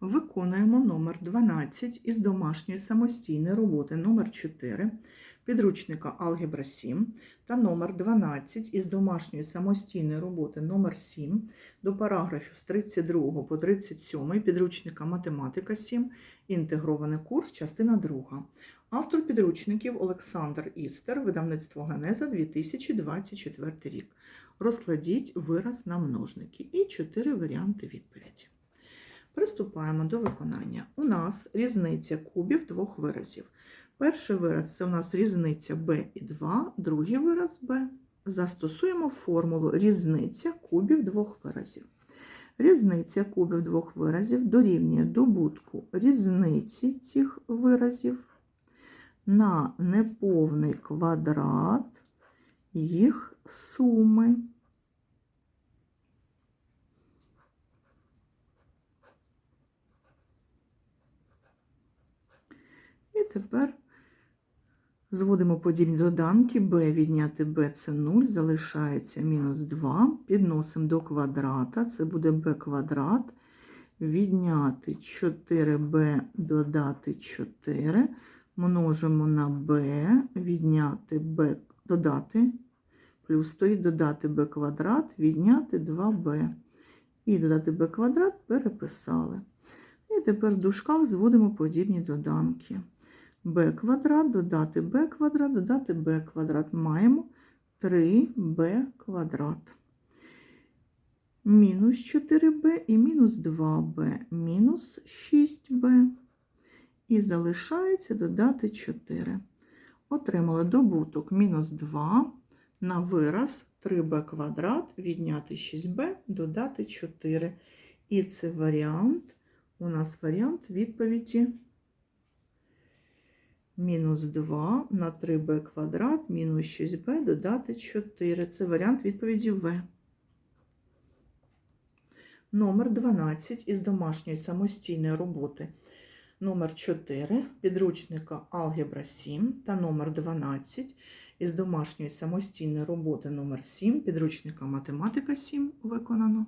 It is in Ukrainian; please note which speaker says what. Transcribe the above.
Speaker 1: Виконуємо номер 12 із домашньої самостійної роботи номер 4 підручника Алгебра 7 та номер 12 із домашньої самостійної роботи номер 7 до параграфів з 32 по 37 підручника Математика 7, інтегрований курс, частина 2. Автор підручників Олександр Істер, видавництво Генеза 2024 рік. Розкладіть вираз на множники і чотири варіанти відповіді. Приступаємо до виконання. У нас різниця кубів двох виразів. Перший вираз це у нас різниця b і 2, другий вираз b. Застосуємо формулу різниця кубів двох виразів. Різниця кубів двох виразів дорівнює добутку різниці цих виразів на неповний квадрат їх суми. І тепер зводимо подібні доданки. b відняти b це 0, залишається мінус 2. Підносимо до квадрата, це буде b квадрат. Відняти 4b, додати 4. Множимо на b, відняти b, додати, плюс стоїть додати b квадрат, відняти 2b. І додати b квадрат переписали. І тепер в дужках зводимо подібні доданки b квадрат, додати b квадрат, додати b квадрат. Маємо 3b квадрат. Мінус 4b і мінус 2b, мінус 6b. І залишається додати 4. Отримали добуток мінус 2 на вираз 3b квадрат, відняти 6b, додати 4. І це варіант, у нас варіант відповіді мінус 2 на 3b квадрат, мінус 6b, додати 4. Це варіант відповіді В. Номер 12 із домашньої самостійної роботи. Номер 4 підручника Алгебра 7 та номер 12 із домашньої самостійної роботи номер 7 підручника Математика 7 виконано.